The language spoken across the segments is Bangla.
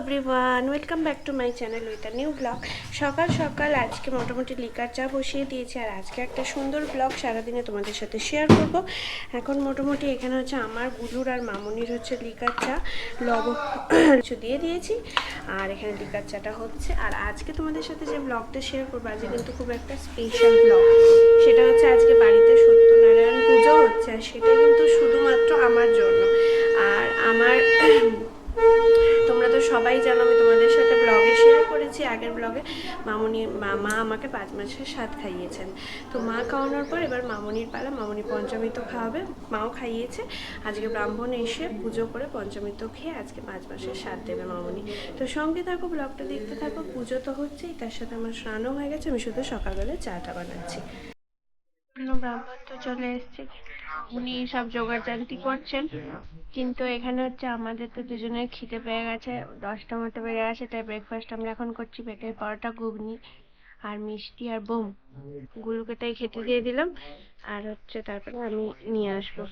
Everyone welcome back to my channel with new blog সকাল সকাল আজকে মোটামুটি লিকার চা বসিয়ে দিয়েছি আর আজকে একটা সুন্দর ব্লগ সারাদিনে তোমাদের সাথে শেয়ার করব। এখন মোটামুটি এখানে হচ্ছে আমার গুলুর আর মামুনির হচ্ছে লিকার চা, লবণ কিছু দিয়ে দিয়েছি আর এখানে লিকার চাটা হচ্ছে। আর আজকে তোমাদের সাথে যে ব্লগটা শেয়ার করব, আজকে কিন্তু খুব একটা স্পেশাল ব্লগ সেটা হচ্ছে আজকে বাড়িতে সত্যনারায়ণ পুজো হচ্ছে আর সেটা কিন্তু শুধুমাত্র আমার জন্য। আর আমার সবাই জানো আমি তোমাদের সাথে ব্লগে শেয়ার করেছি। আগের ব্লগে মামুনি, মা আমাকে পাঁচ মাসের স্বাদ খাইয়েছেন। তো মা খাওয়ানোর পর এবার মামুনির পালা, মামুনি পঞ্চমৃত খাওয়াবে, মাও খাইয়েছে। আজকে ব্রাহ্মণ এসে পুজো করে পঞ্চমৃত খেয়ে আজকে পাঁচ মাসের স্বাদ দেবে মামুনি। তো সঙ্গে থাকো ব্লগটা দেখতে থাকো। পুজো তো হচ্ছেই, তার সাথে আমার স্নানও হয়ে গেছে, আমি শুধু সকালবেলা চাটা বানাচ্ছি। ব্রাহ্মণ চলে এসছে। উনি সব জোগাড় করছেন। কিন্তু এখানে হচ্ছে আমাদের তো দুজনের খিদে পেয়ে গেছে। দশটা মতো বেড়ে গেছে, তাই ব্রেকফাস্ট আমরা এখন করছি। পেটের পরোটা, ঘুগনি আর মিষ্টি আর বোম। গুলোকে তাই খেতে দিয়ে দিলাম। আর হচ্ছে তারপরে আমি নিয়ে আসব।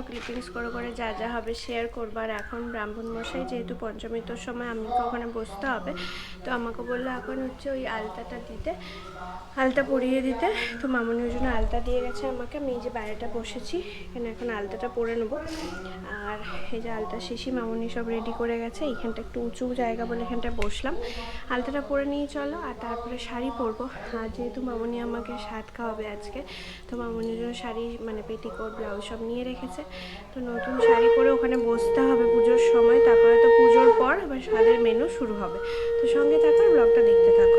আমি ছোট্ট ক্লিপিংস করে করে যা যা হবে শেয়ার করব। আর এখন ব্রাহ্মণ মশাই যেহেতু পঞ্চমীতর সময় আমাকে ওখানে বসতে হবে। তো আমাকে বলল, এখন হচ্ছে ওই আলতাটা দিতে, আলতা পরিয়ে দিতে। তো মামনি ওই জন্য আলতা দিয়ে গেছে আমাকে। আমি এই যে বাইরেটা বসেছি, এখানে এখন আলতাটা পরে নেব। আর এই যে আলতা শিশি, মামনি সব রেডি করে গেছে। এইখানটা একটু উঁচু জায়গা বলে এখানটায় বসলাম। আলতাটা পরে নিয়ে চলো, আর তারপরে শাড়ি পরবো। আর যেহেতু মামনি আমাকে শার্ট খাওয়াবে আজকে, তো মামনির জন্য শাড়ি মানে পেটিকোট, ব্লাউজ সব নিয়ে রেখেছে। তো নতুন শাড়ি পরে ওখানে বসতে হবে পুজোর সময়, তারপরে তো পুজোর পর আবার স্বাদের মেনু শুরু হবে। তো সঙ্গে থাকো ব্লগটা দেখতে থাকো।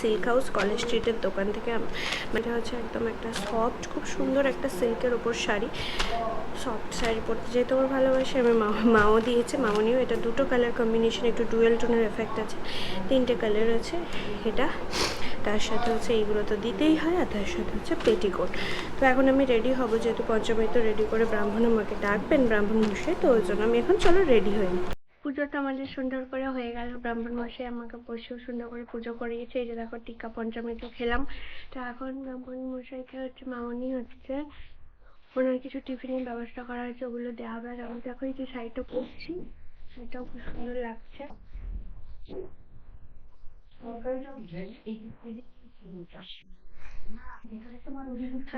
সিল্ক হাউস কলেজ স্ট্রিটের দোকান থেকে আম- এটা হচ্ছে একদম একটা সফট খুব সুন্দর একটা সিল্কের ওপর শাড়ি। সফট শাড়ি পরতে যেহেতু আমার ভালোবাসি আমি মাও দিয়েছে, মামনিও। এটা দুটো কালার কম্বিনেশন একটু ডুয়েল টোনের এফেক্ট আছে। তিনটে কালার আছে এটা। তার সাথে হচ্ছে এইগুলো তো দিতেই হয়, আর তার সাথে হচ্ছে পেটিকোট তো এখন আমি রেডি হব, যেহেতু পঞ্চমী তো রেডি করে ব্রাহ্মণ আমাকে ডাকবেন, ব্রাহ্মণ মশাই তো ওই জন্য আমি এখন চলো রেডি নিই। পুজোটা আমাদের সুন্দর করে হয়ে গেল ব্রাহ্মণ মশাই আমাকে বসেও সুন্দর করে পুজো করিয়েছে এই যে দেখো টিকা পঞ্চমী তো খেলাম তো এখন ব্রাহ্মণ মশাইকে হচ্ছে মামনি হচ্ছে ওনার কিছু টিফিনের ব্যবস্থা করা হয়েছে ওগুলো দেওয়া হবে আর আমি দেখো এই যে শাড়িটা পরছি সেটাও খুব সুন্দর লাগছে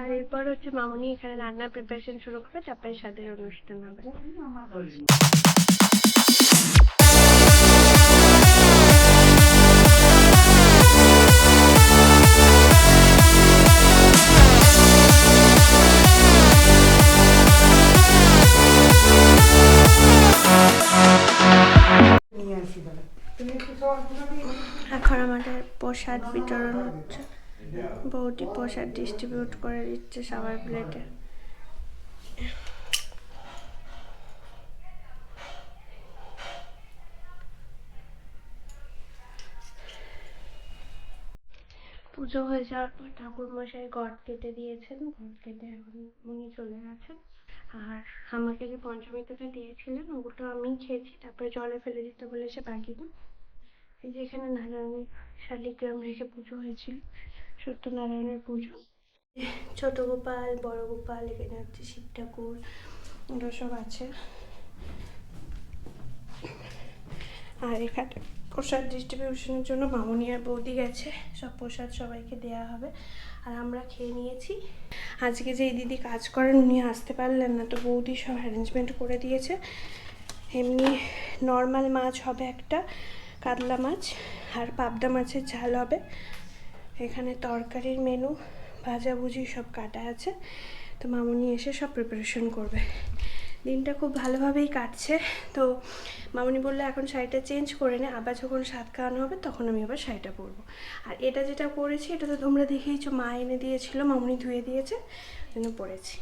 আর এরপর হচ্ছে মামনি এখানে রান্নার প্রিপারেশন শুরু করবে তারপরে স্বাদের অনুষ্ঠান হবে। এখন আমাদের প্রসাদ বিতরণ হচ্ছে। বৌদি প্রসাদ ডিস্ট্রিবিউট করে দিচ্ছে সবার প্লেটে পুজো হয়ে যাওয়ার পর ঠাকুর মশাই ঘট কেটে দিয়েছেন গড় কেটে এখন উনি চলে গেছেন। আর আমাকে যে পঞ্চমীতে দিয়েছিলেন, ওগুলো আমি খেয়েছি, তারপরে জলে ফেলে দিতে বলেছে বাকিটা এই যে এখানে নারায়ণের শালিগ্রাম রেখে পুজো হয়েছিল সত্যনারায়ণের পুজো। ছোট গোপাল, বড় গোপাল, এখানে হচ্ছে শিব ঠাকুর, এগুলো সব আছে। আর এখানে প্রসাদ ডিস্ট্রিবিউশনের জন্য মামনি আর বৌদি গেছে। সব প্রসাদ সবাইকে দেয়া হবে। আর আমরা খেয়ে নিয়েছি। আজকে যে এই দিদি কাজ করেন, উনি আসতে পারলেন না, তো বৌদি সব অ্যারেঞ্জমেন্ট করে দিয়েছে। এমনি নর্মাল মাছ হবে একটা, কাতলা মাছ, আর পাবদা মাছের ঝাল হবে। এখানে তরকারির মেনু ভাজাভুজি সব কাটা আছে। তো মামুনি এসে সব প্রিপারেশন করবে। দিনটা খুব ভালোভাবেই কাটছে। তো মামনি বলল, এখন শাড়িটা চেঞ্জ করে নে। আবার যখন স্বাদ খাওয়ানো হবে, তখন আমি আবার শাড়িটা পরবো। আর এটা যেটা পরেছি, এটা তো তোমরা দেখেইছো, মা এনে দিয়েছিল, মামনি ধুয়ে দিয়েছে জন্য পরেছি।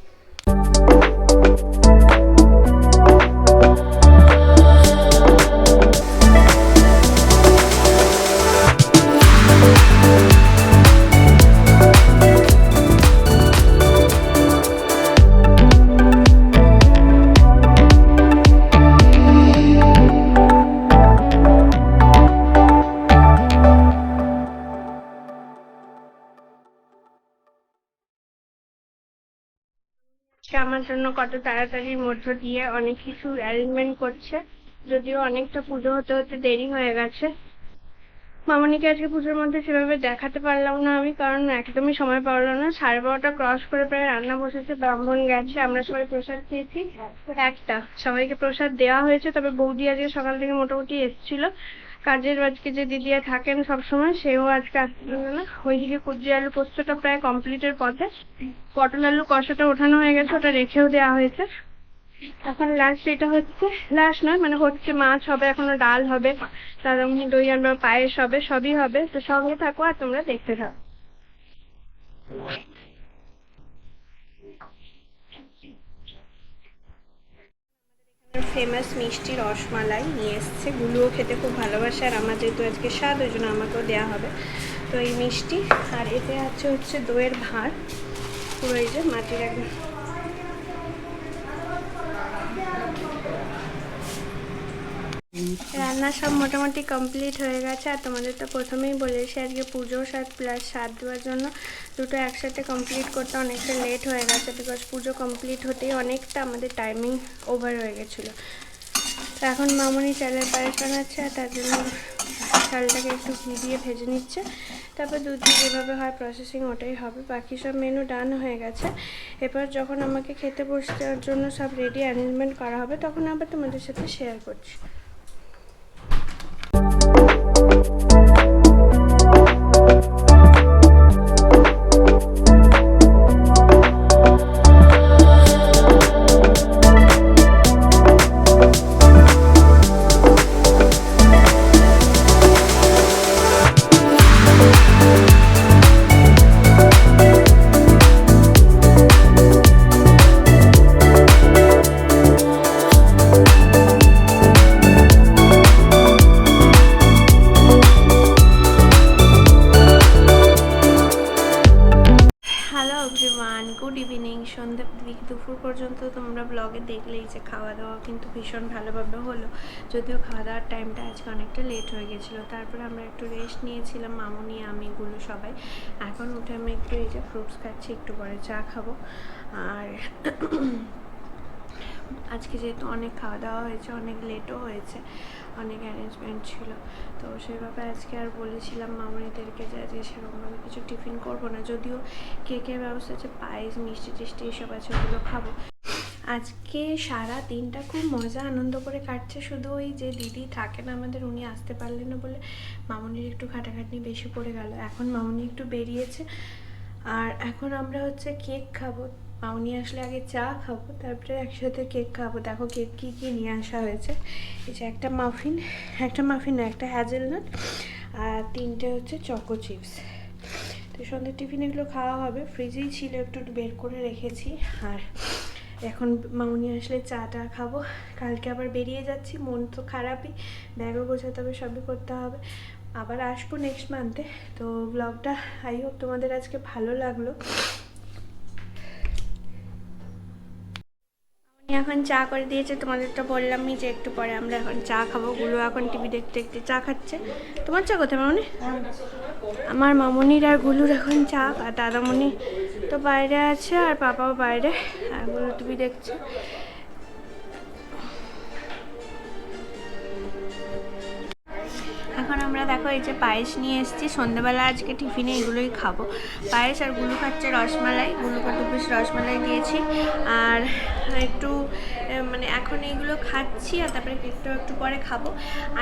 আমার জন্য কত তাড়াতাড়ির মধ্য দিয়ে অনেক কিছু অ্যারেঞ্জমেন্ট করছে। যদিও অনেকটা পুজো হতে হতে দেরি হয়ে গেছে। মামনিকে আজকে পুজোর মধ্যে সেভাবে দেখাতে পারলাম না আমি, কারণ একদমই সময় পারলাম না। সাড়ে বারোটা ক্রস করে প্রায় রান্না বসেছে, ব্রাহ্মণ গেছে, আমরা সবাই প্রসাদ খেয়েছি। একটা, সবাইকে প্রসাদ দেওয়া হয়েছে, তবে বৌদি আজকে সকাল থেকে মোটামুটি এসেছিল। কাজের আজকে যে দিদিয়া থাকেন সব সময় সেও আজকে আসছিল না। ওইদিকে কুজি আলু পোস্তটা প্রায় কমপ্লিটের পথে। পটল আলু কষাটা ওঠানো হয়ে গেছে, ওটা রেখেও দেওয়া হয়েছে। এখন লাস্ট এটা হচ্ছে লাস্ট নয় মানে হচ্ছে মাছ হবে, এখনও ডাল হবে, তার দই আনবা পায়েস হবে, সবই হবে, তো সঙ্গে থাকো আর তোমরা দেখতে থাকো। ফেমাস মিষ্টি রসমালাই নিয়ে এসছে, গুলুও খেতে খুব ভালোবাসে, আর আমার যেহেতু আজকে স্বাদ, ওই জন্য আমাকেও দেওয়া হবে। তো এই মিষ্টি, আর এতে আছে হচ্ছে দইয়ের ভাঁড় পুরো এই যে মাটির একদম রান্না সব মোটামুটি কমপ্লিট হয়ে গেছে, আর তোমাদের তো প্রথমেই বলেছি আজকে পুজো, সাত প্লাস সাত দেওয়ার জন্য দুটো একসাথে কমপ্লিট করতে অনেকটা লেট হয়ে গেছে বিকজ পুজো কমপ্লিট হতেই অনেকটা আমাদের টাইমিং ওভার হয়ে গেছিল। তো এখন মামনি চালের পায়েস বানাচ্ছে আর তার জন্য চালটাকে একটু ঘি দিয়ে ভেজে নিচ্ছে। তারপর দুধ দিয়ে যেভাবে হয় প্রসেসিং ওটাই হবে। বাকি সব মেনু ডান হয়ে গেছে। এবার যখন আমাকে খেতে বসতে জন্য সব রেডি অ্যারেঞ্জমেন্ট করা হবে, তখন আবার তোমাদের সাথে শেয়ার করছি। গুড ইভিনিং, সন্ধ্যা দুপুর পর্যন্ত তোমরা ব্লগে দেখলেই যে খাওয়া দাওয়া কিন্তু ভীষণ ভালোভাবে হলো। যদিও খাওয়া দাওয়ার টাইমটা আজকে অনেকটা লেট হয়ে গেছিল। তারপরে আমরা একটু রেস্ট নিয়েছিলাম, মামুনি, আমি এগুলো সবাই। এখন উঠে আমি একটু এই যে ফ্রুটস খাচ্ছি, একটু পরে চা খাব। আর আজকে যেহেতু অনেক খাওয়া দাওয়া হয়েছে, অনেক লেটও হয়েছে, অনেক অ্যারেঞ্জমেন্ট ছিল। তো সেভাবে আজকে আর বলেছিলাম মামনিদেরকে যে আজকে সেরকমভাবে কিছু টিফিন করব না। যদিও কেকের ব্যবস্থা আছে, পায়েস, মিষ্টি টিষ্টি এসব আছে, ওগুলো খাব। আজকে সারা দিনটা খুব মজা, আনন্দ করে কাটছে। শুধু ওই যে দিদি থাকেন আমাদের, উনি আসতে পারলেন না বলে মামনির একটু খাটাখাটনি বেশি পড়ে গেল। এখন মামনি একটু বেরিয়েছে। আর এখন আমরা হচ্ছে কেক খাব। মামনি আসলে আগে চা খাব, তারপরে একসাথে কেক খাব। দেখো কেক কী কী নিয়ে আসা হয়েছে। এই যে একটা মাফিন একটা মাফিন না একটা হ্যাজেলনাট আর তিনটে হচ্ছে চকো চিপস তো সন্ধ্যে টিফিন এগুলো খাওয়া হবে। ফ্রিজেই ছিল, একটু বের করে রেখেছি। আর এখন মামনি আসলে চাটা খাব। কালকে আবার বেরিয়ে যাচ্ছি, মন তো খারাপই। ব্যাগও গোছাতে হবে, সবই করতে হবে। আবার আসব নেক্সট মান্থে তো ব্লগটা আই হোপ তোমাদের আজকে ভালো লাগল। এখন চা করে দিয়েছে তোমাদের তো বললামই যে একটু পরে আমরা এখন চা খাব। গুলো এখন টিভি দেখতে দেখতে চা খাচ্ছে। তোমার চা কোথায় মামনি? আমার মামনির আর গুলুর এখন চা, আর দাদামণি তো বাইরে আছে, আর পাপাও বাইরে, আরগুলো টিভি দেখছে। এখন আমরা দেখো এই যে পায়েস নিয়ে এসেছি। সন্ধ্যেবেলা আজকে টিফিনে এগুলোই খাব। পায়েস আর গুলু খাচ্ছে রসমালাই। গুলুকে দু পিস রসমালাই দিয়েছি। আর একটু মানে এখন এইগুলো খাচ্ছি আর তারপরে কেকটাও একটু পরে খাব।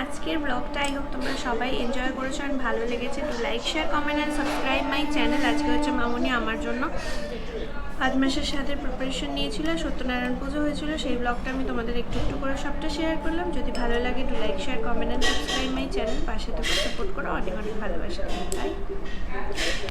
আজকের ব্লগটা আই হোপ তোমরা সবাই এনজয় করেছ আর ভালো লেগেছে। তো like share comment and subscribe my channel আজকে হচ্ছে মামনি আমার জন্য। পাঁচ মাসের সাথে প্রিপারেশন নিয়েছিল, সত্যনারায়ণ পুজো হয়েছিল, সেই ব্লগটা আমি তোমাদের একটু একটু করে সবটা শেয়ার করলাম। যদি ভালো লাগে to like share comment and subscribe my channel পাশে তোমাকে সাপোর্ট করো, অনেক অনেক ভালোবাসা। তাই